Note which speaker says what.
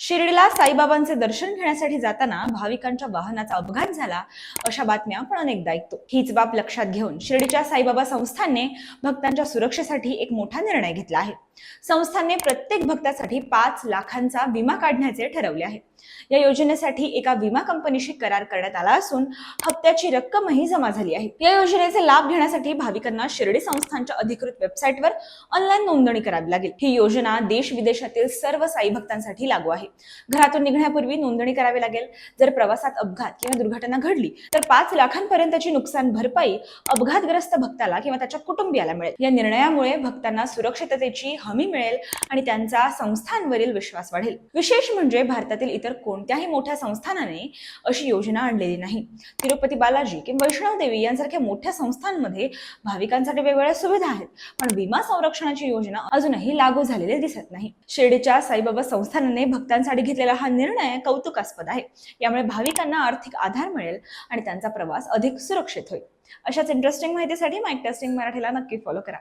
Speaker 1: शिर्डीला साईबाबांचे दर्शन घेण्यासाठी जाताना भाविकांच्या वाहनाचा अपघात झाला अशा बातम्या आपण अनेकदा ऐकतो. हीच बाब लक्षात घेऊन शिर्डीच्या साईबाबा संस्थानने भक्तांच्या सुरक्षेसाठी एक मोठा निर्णय घेतला आहे. संस्थानने प्रत्येक भक्तासाठी पाच लाखांचा विमा काढण्याचे ठरवले आहे. या योजनेसाठी एका विमा कंपनीशी करार करण्यात आला असून हप्त्याची रक्कमही जमा झाली आहे. या योजनेचे लाभ घेण्यासाठी भाविकांना शिर्डी संस्थानच्या अधिकृत वेबसाईटवर ऑनलाईन नोंदणी करावी लागेल. ही योजना देश विदेशातील सर्व साई भक्तांसाठी लागू आहे. घरातून निघण्यापूर्वी नोंदणी करावी लागेल. जर प्रवासात अपघात किंवा दुर्घटना घडली तर पाच लाखांपर्यंतची नुकसान भरपाई अपघातग्रस्त भक्ताला किंवा त्याच्या कुटुंबियाला मिळेल. या निर्णयामुळे भक्तांना सुरक्षिततेची हमी मिळेल आणि त्यांचा संस्थांवरील विश्वास वाढेल. विशेष म्हणजे भारतातील इतर कोणत्याही मोठ्या संस्थानाने अशी योजना आणलेली नाही. तिरुपती बालाजी किंवा वैष्णव देवी यांसारख्या मोठ्या संस्थांमध्ये भाविकांसाठी वेगवेगळ्या सुविधा आहेत. पण विमा संरक्षणाची योजना अजूनही लागू झालेली दिसत नाही. शिर्डीच्या साईबाबा संस्थानाने भक्तांसाठी घेतलेला हा निर्णय कौतुकास्पद आहे. यामुळे भाविकांना आर्थिक आधार मिळेल आणि त्यांचा प्रवास अधिक सुरक्षित होईल. अशाच इंटरेस्टिंग माहितीसाठी माईक टेस्टिंग मराठीला नक्की फॉलो करा.